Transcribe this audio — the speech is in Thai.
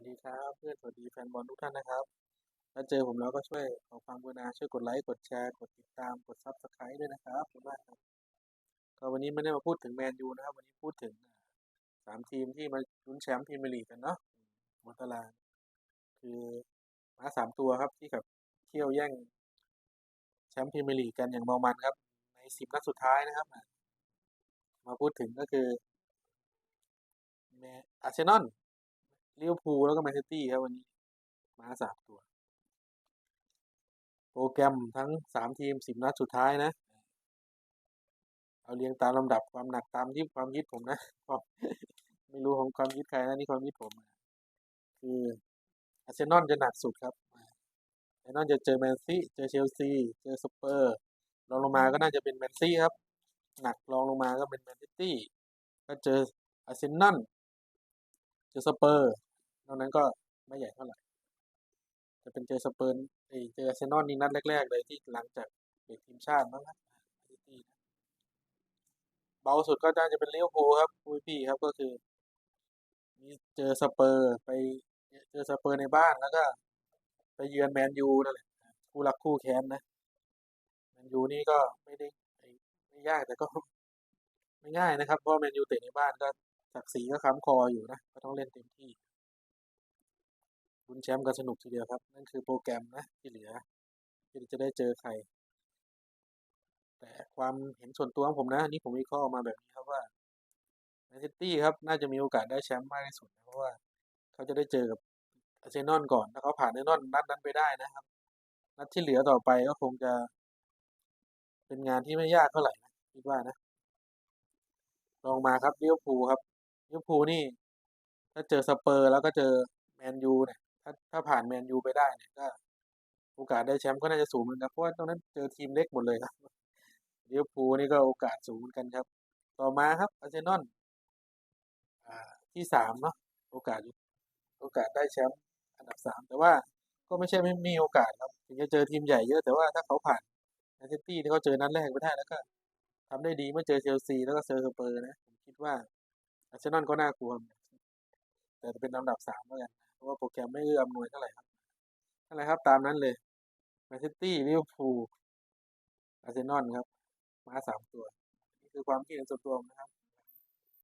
วัสดีครับ เพื่อนสวัสดีแฟนบอลทุกท่านนะครับ ถ้าเจอผมแล้วก็ช่วยขอความกรุณาช่วยกดไลค์กดแชร์กดติดตามกดซับสไครต์ด้วยนะครับขอบคุณมากครับก็วันนี้ไม่ได้มาพูดถึงแมนยูนะครับ วันนี้พูดถึงสามทีมที่มาลุ้นแชมป์พรีเมียร์ลีกกันเนาะหัวตาราง คือมาสามตัวครับที่กับเที่ยวแย่งแชมป์พรีเมียร์ลีกกันอย่างเมามันครับ ในสิบนัดสุดท้ายนะครับ มาพูดถึงก็คือแมอาร์เซนอล ลิเวอร์พูลแล้วก็แมนซิตี้ครับวันนี้ มาสามตัว โปรแกรมทั้งสามทีมสิบนัดสุดท้ายนะ เอาเรียงตามลำดับความหนักตามที่ความคิดผมนะความไม่รู้ของความคิดใครนะนี่ความคิดผม คืออาร์เซนอลจะหนักสุดครับอาร์เซนอลจะเจอแมนซีเจอเชลซีเจอสเปอร์รองลงมาก็น่าจะเป็นแมนซีครับ หนักรองลงมาก็เป็นแมนซิตี้ก็เจออาร์เซนอลเจอสเปอร์ นอกนั้นก็ไม่ใหญ่เท่าไหร่จะเป็นเจอสเปอร์ไอเจอเซนอลนี่นัดแรก ๆ เลยที่หลังจากเด็กทีมชาติมั้งครับเบาสุดก็น่าจะเป็นเลี้ยวโพครับคุยพี่ครับก็คือ มีเจอสเปอร์ไปเจอสเปอร์ในบ้านแล้วก็ ไปเยือนแมนยูนั่นแหละคู่รักคู่แค้นนะแมนยูนี่ก็ไม่ได้ไม่ยากแต่ก็ไม่ง่ายนะครับเพราะแมนยูเตะในบ้านก็ศักดิ์ศรีก็ค้ำคออยู่นะก็ต้องเล่นเต็มที่ แชมป์กันสนุกทีเดียวครับ นั่นคือโปรแกรมนะที่เหลือ ที่จะได้เจอใคร แต่ความเห็นส่วนตัวของผมนะนี่ผมวิเคราะห์ออกมาแบบนี้ครับว่าแมนซิตี้ครับ น่าจะมีโอกาสได้แชมป์มากที่สุดนะเพราะว่า เขาจะได้เจอกับอาร์เซนอลก่อนถ้าเขาผ่านอาร์เซนอลนัดนั้นไปได้นะครับ นัดที่เหลือต่อไปก็คงจะ เป็นงานที่ไม่ยากเท่าไหร่นะคิดว่านะ ลองมาครับลิเวอร์พูลครับลิเวอร์พูลนี่ ถ้าเจอสเปอร์แล้วก็เจอแมนยูเนี่ยาถ้าผ่านแมนยูไปได้เนี่ยก็โอกาสได้แชมป์ก็น่าจะสูงเหมือนกันเพราะว่าตรงนั้นเจอทีมเล็กหมดเลยครับลิเวอร์พูลนี่ก็โอกาสสูงเหมือนกันครับ ต่อมาครับอาร์เซนอลอ่าที่สามเนาะโอกาสโอกาสได้แชมป์อันดับสามแต่ว่าก็ไม่ใช่ไม่มีโอกาสครับถึงจะเจอทีมใหญ่เยอะแต่ว่าถ้าเขาผ่านแมนซิตี้ที่เขาเจอนัดแรกไปได้แล้วก็ทำได้ดีเมื่อเจอเชลซีแล้วก็เจอสเปอร์นะผมคิดว่าอาร์เซนอลก็น่ากลัวแต่เป็นลำดับสามแล้วกัน ราะว่าโปรแกรมไม่เอื้ออำนวยเท่าไหร่ครับนั่นแหละครับ ตามนั้นเลยแมนซิตี้ลิเวอร์พูลอาร์เซนอลครับ มาสามตัว นี่คือความคิดเห็นส่วนตัวนะครับ